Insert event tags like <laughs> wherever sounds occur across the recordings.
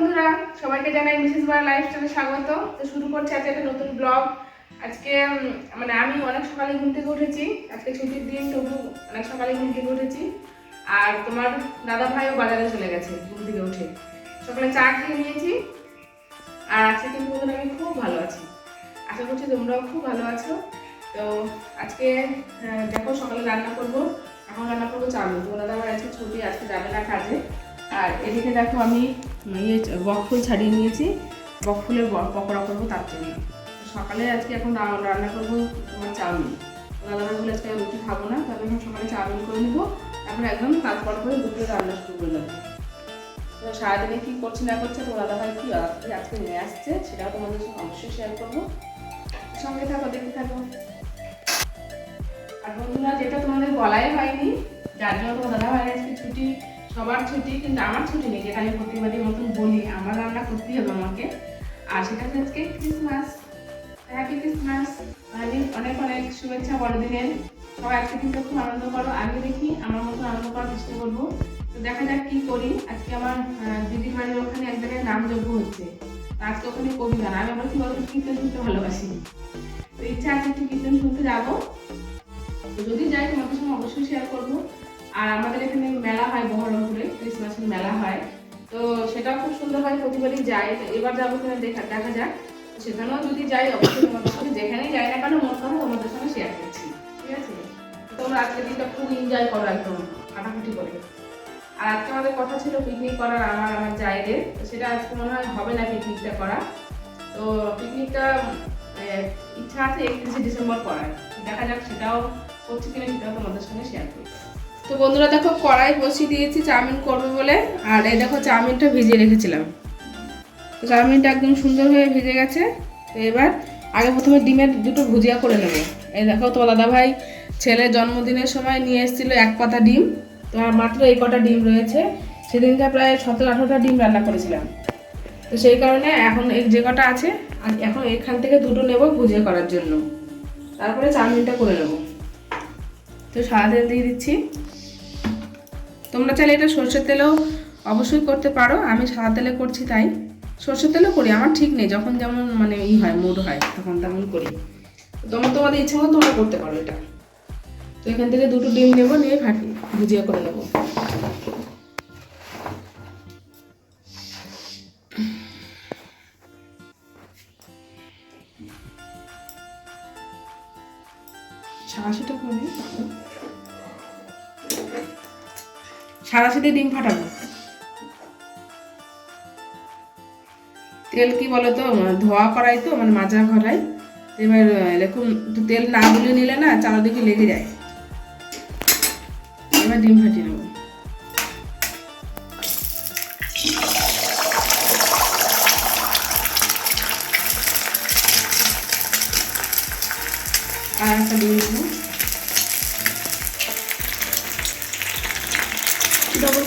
বন্ধুরা, সবাইকে জানাই মিসেস বার লাইফস্টাইলে স্বাগত। তো শুরু করছি আজকে একটা নতুন ব্লগ আজকে মানে আমি অনেক সকালে ঘুম থেকে উঠেছি। আজকে ছুটির দিন, তবু অনেক সকালে ঘুম থেকে উঠেছি। আর তোমার দাদা ভাইও বাজারে চলে গেছে ঘুম থেকে উঠে। সকালে চা খেয়ে নিয়েছি। আর আজকে কিন্তু আমি খুব ভালো আছি। আশা করছি তোমরাও খুব ভালো আছো। তো আজকে দেখো সকালে রান্না করব। এখন রান্না করব চাউমিন তোমার দাদা ভাই আজকে ছুটি, আজকে যাবে না কাজে। আর এদিকে দেখো আমি ইয়ে বক ফুল ছাড়িয়ে নিয়েছি। বক ফুলের ব- পকোড়া করব তার জন্য। সকালে আজকে এখন রান্না করব তোমার চাউমিন। দাদা ভাই বলে আজকে রুটি খাব না তবে এখন সকালে চাউমিন করে নেব। তারপরে একদম তারপর করে দুপুরে রান্না শুরু করে দেবো। তো সারাদিনে কী করছে না করছে, তো দাদা ভাই কী আজকে আজকে নিয়ে আসছে, সেটাও তোমাদের সঙ্গে অবশ্যই শেয়ার করব। সঙ্গে থাকো, দেখতে থাকো। আর বন্ধুরা, যেটা তোমাদের বলাই হয়নি, যার জন্য তোমার দাদা ভাই আজকে ছুটি সবার ছুটি, কিন্তু আমার ছুটি নেই, যেটা আমি প্রতিবারের মতন বলি, আমার রান্না করতেই হবে আমাকে। আর সেটা আজকে ক্রিসমাস হ্যাপি ক্রিসমাস অনেক অনেক অনেক শুভেচ্ছা বড়দিনের। সবাই আজকে কিন্তু খুব আনন্দ করো। আমি দেখি আমার মতো আনন্দ করার চেষ্টা করব। তো দেখা যাক কি করি। আজকে আমার দিদির বাড়ির ওখানে এক জায়গায় নাম যজ্ঞ হচ্ছে। আজকে ওখানে কবি গান আমি আমার কি বলতো কীর্তন শুনতে ভালোবাসি? তো ইচ্ছা আছে একটু কীর্তন শুনতে যাব। তো যদি যাই, তোমাদের সঙ্গে অবশ্যই শেয়ার করব। আর আমাদের এখানে মেলা হয় বহরমপুরে ক্রিসমাসের মেলা হয়। তো সেটাও খুব সুন্দর হয়, প্রতিবারই যাই। তো এবার যাব কিনা দেখা দেখা যাক। সেখানেও যদি যাই, অবশ্যই তোমাদের সঙ্গে যেখানেই যাই না কেন, মন কথা তোমাদের সঙ্গে শেয়ার করছি। ঠিক আছে? তোমরা আজকে দিনটা খুব এনজয় করো একদম, ফাটাফাটি করে। আর আজকে আমাদের কথা ছিল পিকনিক করার আমার আমার তো সেটা আজকে মনে হয় হবে না পিকনিকটা করা। তো পিকনিকটা ইচ্ছা আছে একত্রিশে ডিসেম্বর করার। দেখা যাক সেটাও করছি কিনা, সেটাও তোমাদের সঙ্গে শেয়ার করব তো বন্ধুরা দেখো, কড়াই বসিয়ে দিয়েছি, চাউমিন করবে বলে। আর এই দেখো, চাউমিনটা ভিজিয়ে রেখেছিলাম। তো চাউমিনটা একদম সুন্দর হয়ে ভেজে গেছে। তো এবার আগে প্রথমে ডিমের দুটো ভুজিয়া করে নেব। এই দেখো, তোমার দাদাভাই ছেলের জন্মদিনের সময় নিয়ে এসেছিল এক পাতা ডিম। তো আর মাত্র এই কটা ডিম রয়েছে। সেদিনকে প্রায় সতেরো, আঠারোটা ডিম রান্না করেছিলাম। তো সেই কারণে এখন এই যে কটা আছে, আর এখন এখান থেকে দুটো নেব ভুজিয়া করার জন্য। তারপরে চাউমিনটা করে নেব। তো তেল দিয়ে দিচ্ছি। তোমরা চাইলে এটা সর্ষের তেলেও অবশ্যই করতে পারো। আমি সাদা তেলে করছি তাই। সর্ষের তেলও করি, আমার ঠিক নেই। যখন যেমন মানে ই হয় মুড হয়, তখন তেমন করি। তোমার তোমাদের ইচ্ছে মতো তোমরা করতে পারো এটা। তো এখান থেকে দুটো ডিম নেব, নিয়ে ফাটি ভুজিয়া করে নেব। সাড়াশিতে ডিম ফাটাবো। তেল কি বলতো? ধোয়া করাই তো মানে মাজা করাই এবার এরকম তেল না গুলিয়ে নিলে না চারদিকে লেগে যায়। এবার ডিম ফাটিয়ে নেব।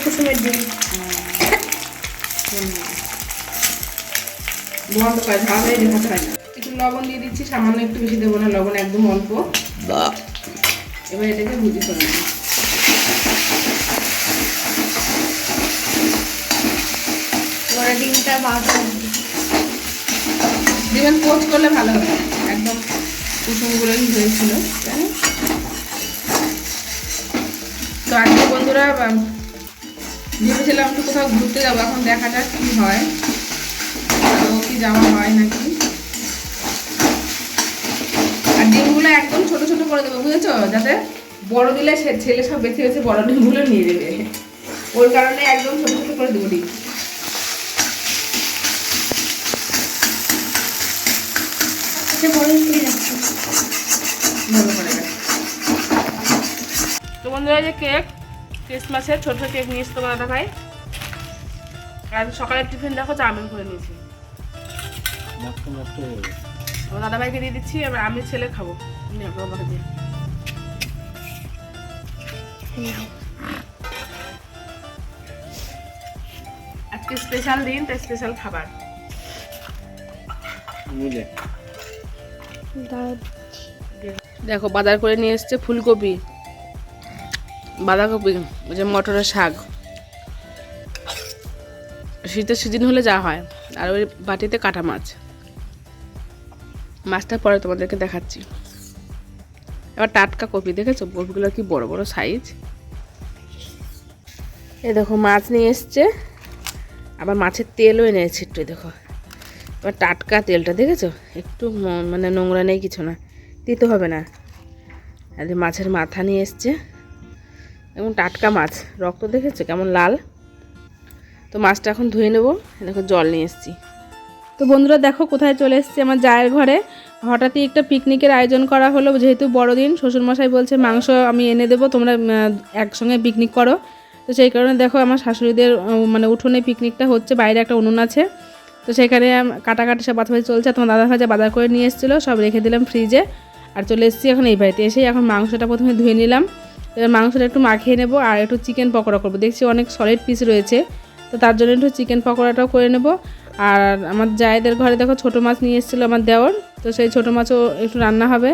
কুসুমের ডিম বন্ধ করে ঝাল হয়ে দেখাতে হয় না। একটু লবণ দিয়ে দিচ্ছি সামান্য একটু বেশি দেবো না লবণ একদম অল্প। এবার এটাকে ভুজি করে নেব। ডিমটা বাটা ডিমের পোচ করলে ভালো হবে। একদম কুসুমগুলোই হয়েছিল জানো তো আজকে বন্ধুরা ভেবেছিলাম তো কোথাও ঘুরতে যাব এখন দেখা যাক কি হয়। কি যাওয়া হয় নাকি। আর ডিমগুলো একদম ছোট ছোট করে দেবো বুঝেছ? যাতে বড় দিলে সে- ছেলে সব বেছে বেছে বড় ডিমগুলো নিয়ে যাবে ওর কারণে একদম ছোট ছোট করে দেবো ডিম। গেছে। তো বন্ধুরা যে কেক ক্রিসমাসের ছোট ছোট কেক নিয়ে এসে তোমার দাদা ভাই আর সকালের টিফিন দেখো চাউমিন করে নিয়েছি। তোমার দাদা ভাইকে দিয়ে দিচ্ছি এবার আমি ছেলে খাব। নে, বাবাকে দিয়ে আজকে স্পেশাল দিন তাই স্পেশাল খাবার। দেখো বাজার করে নিয়ে এসছে ফুলকপি। বাঁধাকপি, ওই যে মটরের শাক। শীতের সিজন হলে যা হয়, আর ওই বাটিতে কাটা মাছ। মাছটা পরে তোমাদেরকে দেখাচ্ছি। এবার টাটকা কপি, দেখেছ? কপিগুলো কি বড় বড় সাইজ এ দেখো, মাছ নিয়ে এসছে। আবার মাছের তেলও এনে এসছে একটু দেখো। এবার টাটকা তেলটা, দেখেছ? একটু মানে নোংরা নেই কিছু না দিতে হবে না। আর মাছের মাথা নিয়ে এসছে। এবং টাটকা মাছ। রক্ত দেখেছ? কেমন লাল? তো মাছটা এখন ধুয়ে নেব। দেখো, জল নিয়ে এসেছি। তো বন্ধুরা, দেখো কোথায় চলে এসেছি আমার জায়ের ঘরে। হঠাৎই একটা পিকনিকের আয়োজন করা হলো। যেহেতু বড়দিন, শ্বশুরমশাই বলছে, মাংস আমি এনে দেবো, তোমরা একসঙ্গে পিকনিক করো। তো সেই কারণে দেখো আমার শাশুড়িদের মানে উঠোনে পিকনিকটা হচ্ছে, বাইরে একটা উনুন আছে। তো সেখানে কাটাকাটি সব বাতাবাজি চলছে। তোমার দাদা ভাজা বাজার করে নিয়ে এসেছিল, সব রেখে দিলাম ফ্রিজে আর চলে এসেছি এখন এই বাড়িতে এসেই। এখন মাংসটা প্রথমে ধুয়ে নিলাম। এবার মাংসটা একটু মাখিয়ে নেব আর একটু চিকেন পকোড়া করব। দেখছি অনেক সলিড পিস রয়েছে। তো তার জন্য একটু চিকেন পকোড়াটাও করে নেব। আর আমার জায়েদের ঘরে দেখো ছোটো মাছ নিয়ে এসেছিল আমার দেওয়ার তো সেই ছোটো মাছও একটু রান্না হবে।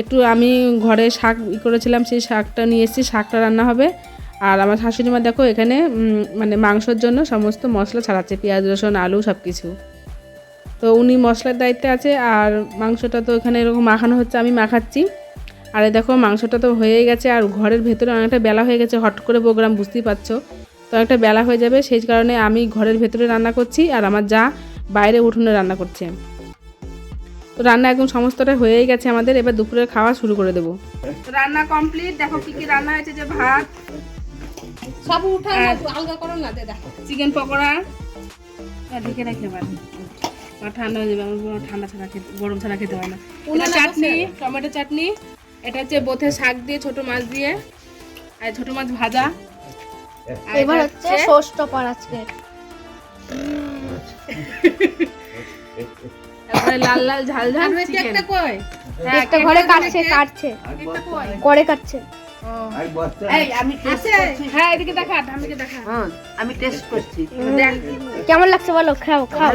একটু আমি ঘরে শাক ই করেছিলাম, সেই শাকটা নিয়ে এসেছি, শাকটা রান্না হবে। আর আমার শাশুড়ি মা দেখো এখানে মানে মাংসর জন্য সমস্ত মশলা ছাড়াচ্ছে, পেঁয়াজ, রসুন, আলু সব কিছু তো উনি মশলার দায়িত্বে আছে, আর মাংসটা তো এখানে এরকম মাখানো হচ্ছে, আমি মাখাচ্ছি। আর দেখো মাংসটা তো হয়েই গেছে আর ঘরের ভেতরে অনেকটা বেলা হয়ে গেছে হট করে প্রোগ্রাম বুঝতেই পারছ? তো একটা বেলা হয়ে যাবে সেই কারণে আমি ঘরের ভেতরে রান্না করছি আর আমার যা বাইরে উঠোনে রান্না করছে। তো রান্না একদম সমস্তটা হয়েই গেছে আমাদের এবার দুপুরের খাওয়া শুরু করে দেবো। রান্না কমপ্লিট দেখো কি কি রান্না হয়েছে যে ভাত। সব উঠা আলগা করো না দে দেখো চিকেন পকোড়া। আর ঢেকে রাখতে পারি ঠান্ডা হয়ে যাবে আমার ঠান্ডা ছাড়া খেতে গরম ছাড়া খেতে হয় না। চাটনি টমেটো চাটনি এটা হচ্ছে বোথে শাক দিয়ে ছোট মাছ দিয়ে আর ছোট মাছ ভাজা। এবার হচ্ছে ষষ্ঠ পার আজকে। তারপরে লাল লাল ঝাল ঝাল চিকেন হ্যাঁ, একটা ঘরে কাটছে কাটছে। করে কাটছে। আমি টেস্ট করছি। হ্যাঁ এদিকে দেখা ধামিকে দেখা। আমি টেস্ট করছি। দেখ। কেমন লাগছে বলো? খাও খাও।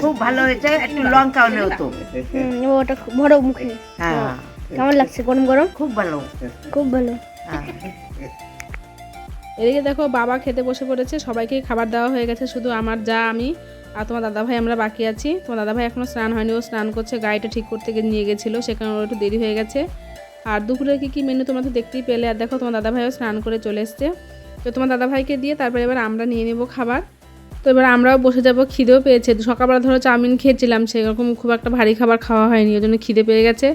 খুব ভালো হয়েছে একটু লঙ্কা নেও তো। ওটা ভরো মুখে। হ্যাঁ। কেমন লাগছে গরম গরম? খুব ভালো। খুব ভালো। হ্যাঁ। এদিকে দেখো বাবা খেতে বসে পড়েছে সবাইকে খাবার দেওয়া হয়ে গেছে শুধু আমার যা আমি আর তোমার দাদাভাই আমরা বাকি আছি। তোমার দাদাভাই এখনও স্নান হয়নি ও স্নান করছে গাড়িটা ঠিক করতে গিয়ে নিয়ে গেছিল সেখানে ওর একটু দেরি হয়ে গেছে। আর দুপুরে কি কি মেনু তোমরা তো দেখতেই পেলে আর দেখো তোমার দাদাভাইও স্নান করে চলে এসছে। তো তোমার দাদাভাইকে দিয়ে তারপরে এবার আমরা নিয়ে নেব খাবার। তো এবার আমরাও বসে যাব খিদেও পেয়েছে। সকালবেলা ধরো চাউমিন খেয়েছিলাম সেরকম খুব একটা ভারী খাবার খাওয়া হয়নি ওই জন্য খিদে পেয়ে গেছে।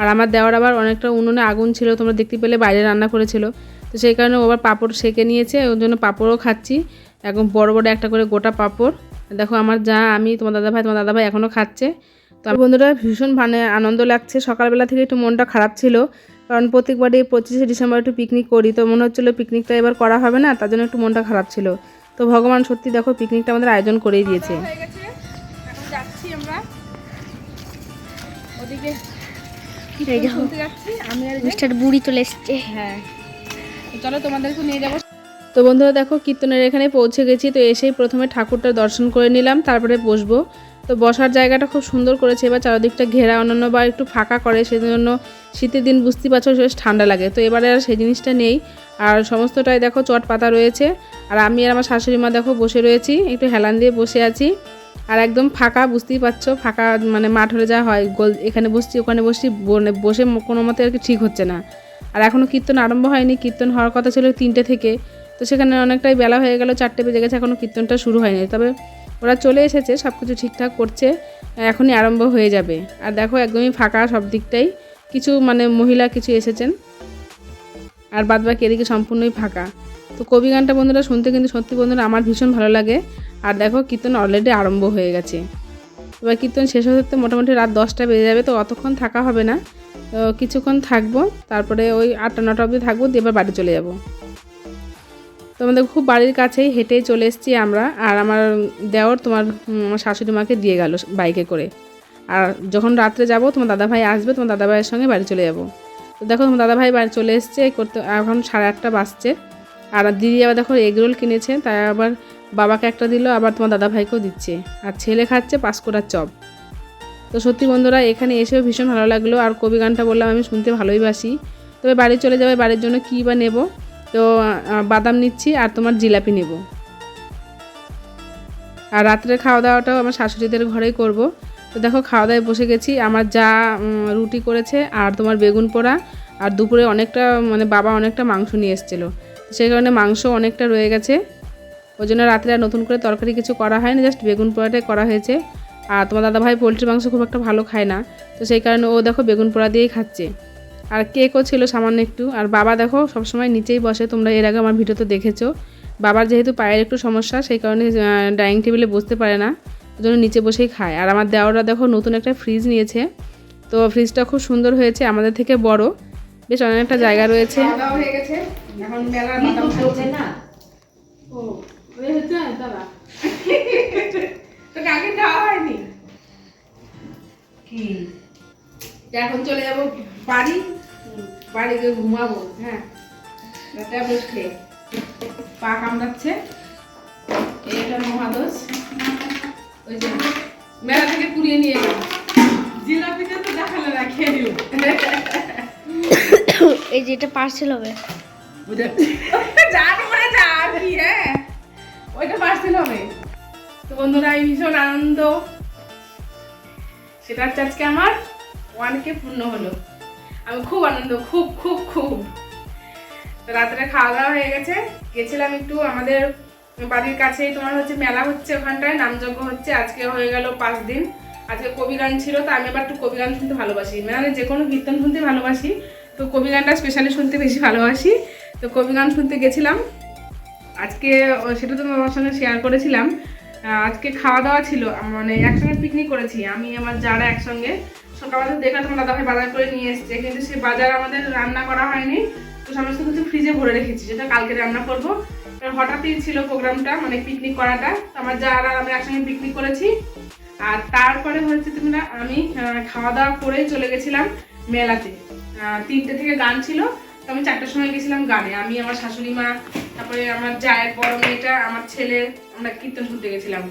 আর আমার দেওয়ার আবার অনেকটা উনুনে আগুন ছিল, তোমরা দেখতে পেলে বাইরে রান্না করেছিল। তো সেই কারণে ও আবার পাঁপড় সেকে নিয়েছে, ওর জন্য পাঁপড়ও খাচ্ছি। একদম বড় বড় একটা করে গোটা পাঁপড়। দেখো আমার যা, আমি তোমার দাদা ভাই তোমার দাদা ভাই এখনও খাচ্ছে। তো আমার বন্ধুরা ভীষণ মানে আনন্দ লাগছে, সকালবেলা থেকে একটু মনটা খারাপ ছিল। কারণ প্রত্যেকবারই পঁচিশে ডিসেম্বর একটু পিকনিক করি, তো মনে হচ্ছিল পিকনিকটা এবার করা হবে না, তার জন্য একটু মনটা খারাপ ছিল। তো ভগবান সত্যি দেখো পিকনিকটা আমাদের আয়োজন করেই দিয়েছে। এখন যাচ্ছি আমরা। ওদিকে মিস্টার বুড়ি চলে এসছে। হ্যাঁ। তো চলো তোমাদেরকে নিয়ে যাব। তো বন্ধুরা দেখো কীর্তনের এখানে পৌঁছে গেছি। তো এসেই প্রথমে ঠাকুরটা দর্শন করে নিলাম তারপরে বসবো। তো বসার জায়গাটা খুব সুন্দর করেছে। এবার চারিদিকটা ঘেরা অন্যান্য বা একটু ফাঁকা করে সেজন্য শীতের দিন বুঝতেই পারছ বেশ ঠান্ডা লাগে। তো এবারে আর সেই জিনিসটা নেই। আর সমস্তটাই দেখো চট পাতা রয়েছে। আর আমি আর আমার শাশুড়ি মা দেখো বসে রয়েছি। একটু হেলান দিয়ে বসে আছি। আর একদম ফাঁকা, বুঝতেই পারছ, ফাঁকা মানে মাঠ হলে যা হয়, গোল এখানে বসছি, ওখানে বসছি বসে কোনো মতে আর কি ঠিক হচ্ছে না। আর এখনও কীর্তন আরম্ভ হয়নি, কীর্তন হওয়ার কথা ছিল তিনটে থেকে। তো সেখানে অনেকটাই বেলা হয়ে গেল, চারটে বেজে গেছে এখনও কীর্তনটা শুরু হয়নি। তবে ওরা চলে এসেছে সব কিছু ঠিকঠাক করছে, এখনই আরম্ভ হয়ে যাবে। আর দেখো, একদমই ফাঁকা সব দিকটাই। কিছু মানে মহিলা কিছু এসেছেন। আর বাদ বাকি এদিকে সম্পূর্ণই ফাঁকা। তো কবি গানটা বন্ধুরা শুনতে কিন্তু সত্যি বন্ধুরা আমার ভীষণ ভালো লাগে। আর দেখো কীর্তন অলরেডি আরম্ভ হয়ে গেছে। এবার কীর্তন শেষ হতে মোটামুটি রাত দশটা বেজে যাবে, তো অতক্ষণ থাকা হবে না। তো কিছুক্ষণ থাকব, তারপরে ওই আটটা নটা অবধি থাকব, দিয়ে এবার বাড়ি চলে যাব। তো আমাদের খুব বাড়ির কাছেই হেঁটেই চলে এসেছি আমরা, আর আমার দেওর তোমার শাশুড়ি মাকে দিয়ে গেল বাইকে করে। আর যখন রাত্রে যাব, তোমার দাদাভাই আসবে, তোমার দাদাভাইয়ের সঙ্গে বাড়ি চলে যাব। তো দেখো তোমার দাদাভাই বাড়ি চলে এসছে করতে, এখন সাড়ে আটটা বাজছে। আর দিদি আবার দেখো এগরোল কিনেছে, তাই আবার বাবাকে একটা দিল, আবার তোমার দাদাভাইকেও দিচ্ছে। আর ছেলে খাচ্ছে পাঁচকোড়ার চপ। তো সত্যি বন্ধুরা, এখানে এসেও ভীষণ ভালো লাগল। আর কবি গানটা বললাম, আমি শুনতে ভালোই বাসি। তবে বাড়ি চলে যাবে, বাড়ির জন্য কী বা নেব? তো বাদাম নিচ্ছি আর তোমার জিলাপি নেব। আর রাত্রে খাওয়া দাওয়াটাও আমার শাশুড়িদের ঘরেই করব। তো দেখো খাওয়া দাওয়ায় বসে গেছি। আমার যা রুটি করেছে আর তোমার বেগুন পোড়া। আর দুপুরে অনেকটা মানে বাবা অনেকটা মাংস নিয়ে এসেছিল। সেই কারণে মাংস অনেকটা রয়ে গেছে। ওই জন্য রাত্রে আর নতুন করে তরকারি কিছু করা হয়নি জাস্ট বেগুন পোড়াটাই করা হয়েছে। আর তোমার দাদাভাই পোলট্রি মাংস খুব একটা ভালো খায় না, তো সেই কারণে ও দেখো বেগুন পোড়া দিয়েই খাচ্ছে। আর কেকও ছিল সামান্য একটু, আর বাবা দেখো সবসময় নিচেই বসে, তোমরা এর আগে আমার ভিডিওতে দেখেছ। বাবার যেহেতু পায়ের একটু সমস্যা, সেই কারণে ডাইনিং টেবিলে বসতে পারে না, ওই জন্য নিচে বসেই খায়। আর আমার দেওয়ারা দেখো নতুন একটা ফ্রিজ নিয়েছে, তো ফ্রিজটা খুব সুন্দর হয়েছে, আমাদের থেকে বড়। বেশ অনেকটা জায়গা রয়েছে। হয়ে গেছে। এখন মেলার না? ও হয়নি? কি? এখন চলে যাব বাড়ি বাড়ি গিয়ে ঘুমাবো হ্যাঁ। পা কামড়াচ্ছে। এইটা মহাদোষ। ওই যে মেলা থেকে কুড়িয়ে নিয়ে এলাম জিলাপিটা তো দেখালে না খেয়ে নিও <laughs> এই যে এটা পার্সেল হবে। <laughs> হ্যাঁ। ওইটা পার্সেল হবে। তো বন্ধুরা আমি ভীষণ আনন্দ। সেটা হচ্ছে আজকে আমার ওয়ান কে পূর্ণ হলো। আমি খুব আনন্দ, খুব খুব খুব। তো রাত্রে খাওয়া দাওয়া হয়ে গেছে। গেছিলাম একটু আমাদের বাড়ির কাছেই, তোমার হচ্ছে মেলা হচ্ছে ওখানটায়, নামযজ্ঞ হচ্ছে। আজকে হয়ে গেল পাঁচ দিন। আজকে কবি গান ছিল, তো আমি আবার একটু কবি গান শুনতে ভালোবাসি। মানে যে কোনো কীর্তন শুনতে ভালোবাসি। তো কবি গানটা স্পেশালি শুনতে বেশি ভালোবাসি। তো কবি গান শুনতে গেছিলাম। আজকে সেটা তো আমার সঙ্গে শেয়ার করেছিলাম। আজকে খাওয়া দাওয়া ছিল মানে একসঙ্গে পিকনিক করেছি। আমি, আমার যারা একসঙ্গে। সকালবেলা দেখলাম তোমার দাদাভাই বাজার করে নিয়ে এসছে। কিন্তু সেই বাজার আমাদের রান্না করা হয়নি। তো সমস্ত কিছু ফ্রিজে ভরে রেখেছি, যেটা কালকে রান্না করব। হঠাৎই ছিল প্রোগ্রামটা মানে পিকনিক করাটা। তো আমার যারা, আমরা একসঙ্গে পিকনিক করেছি। আর তারপরে হচ্ছে তুমি না আমি খাওয়া দাওয়া করেই চলে গেছিলাম মেলাতে। তিনটে থেকে গান ছিল, তো আমি চারটার সময় গেছিলাম গানে। আমি, আমার শাশুড়ি মা, তারপরে আমার জায়ের বড় মেয়েটা, আমার ছেলে, আমরা কীর্তন শুনতে গেছিলাম।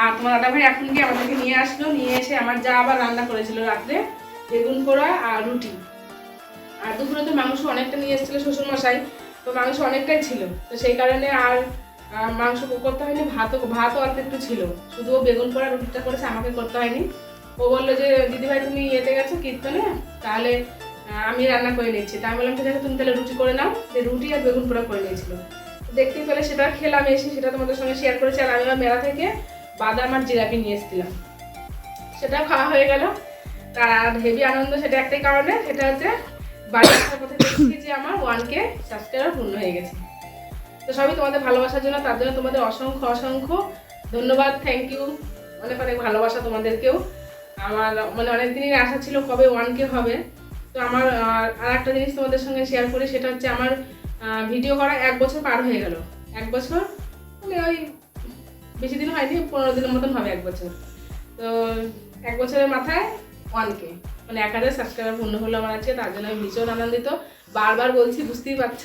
আর তোমার দাদা ভাই এখন গিয়ে আমাদেরকে নিয়ে আসলো, নিয়ে এসে আমার যা আবার রান্না করেছিল রাত্রে, বেগুন পোড়া আর রুটি। আর দুপুরে তো মাংস অনেকটা নিয়ে এসেছিল শ্বশুর মশাই তো মাংস অনেকটাই ছিল। তো সেই কারণে আর মাংস করতে হয়নি, ভাতও ভাতও অল্প একটু ছিল। শুধু বেগুন পোড়া রুটিটা করেছে, আমাকে করতে হয়নি। ও বলল যে, দিদিভাই, তুমি ইয়েতে গেছো কীর্তনে, তাহলে আমি রান্না করে নিচ্ছি তা আমি বললাম, ঠিক আছে, তুমি তাহলে রুটি করে নাও। রুটি আর বেগুন পোড়া করে নিয়েছিল। দেখতেই পেলে সেটা খেলাম এসে, সেটা তোমাদের সঙ্গে শেয়ার করেছি। আর আমি আমার মেলা থেকে বাদাম আর জিলাপি নিয়ে এসেছিলাম। সেটা খাওয়া হয়ে গেল। তার হেভি আনন্দ সেটা একটাই কারণে, সেটা হচ্ছে বাড়ি আসার পথে দেখছি যে আমার ওয়ান কে সাবস্ক্রাইবার পূর্ণ হয়ে গেছে। তো সবই তোমাদের ভালোবাসার জন্য, তার জন্য তোমাদের অসংখ্য অসংখ্য ধন্যবাদ থ্যাংক ইউ অনেক অনেক ভালোবাসা তোমাদেরকেও। আমার মানে অনেক দিনই আশা ছিল কবে ওয়ান কে হবে। তো আমার আর একটা জিনিস তোমাদের সঙ্গে শেয়ার করি, সেটা হচ্ছে আমার ভিডিও করা এক বছর পার হয়ে গেল। এক বছর? মানে ওই বেশি দিন হয়নি, পনেরো দিনের মতন হবে এক বছর। তো এক বছরের মাথায় ওয়ান কে মানে এক হাজার সাবস্ক্রাইবার পূর্ণ হলো আমার আজকে, তার জন্য আমি ভীষণ আনন্দিত। বারবার বলছি, বুঝতেই পারছ?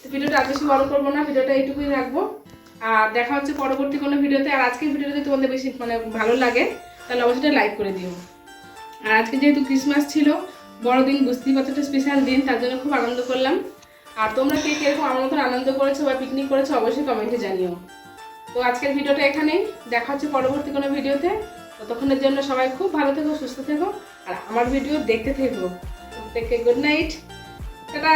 তো ভিডিওটা আজ বেশি বড় করব না ভিডিওটা এইটুকুই রাখব। আর দেখা হচ্ছে পরবর্তী কোনো ভিডিওতে আর আজকের ভিডিও যদি তোমাদের বেশি মানে ভালো লাগে, তাহলে অবশ্যই লাইক করে দিও। আর আজকে যেহেতু ক্রিসমাস ছিল বড়দিন বুঝতেই পারছ একটা স্পেশাল দিন, তার জন্য খুব আনন্দ করলাম। আর তোমরা কে কীরকম আমার মতন আনন্দ করেছ বা পিকনিক করেছ অবশ্যই কমেন্টে জানিও। তো আজকের ভিডিওটা এখানেই, দেখা হচ্ছে পরবর্তী কোনো ভিডিওতে। ততক্ষণের জন্য সবাই খুব ভালো থেকো, সুস্থ থেকো, আর আমার ভিডিও দেখতে থেকো। প্রত্যেককে গুড নাইট টাটা।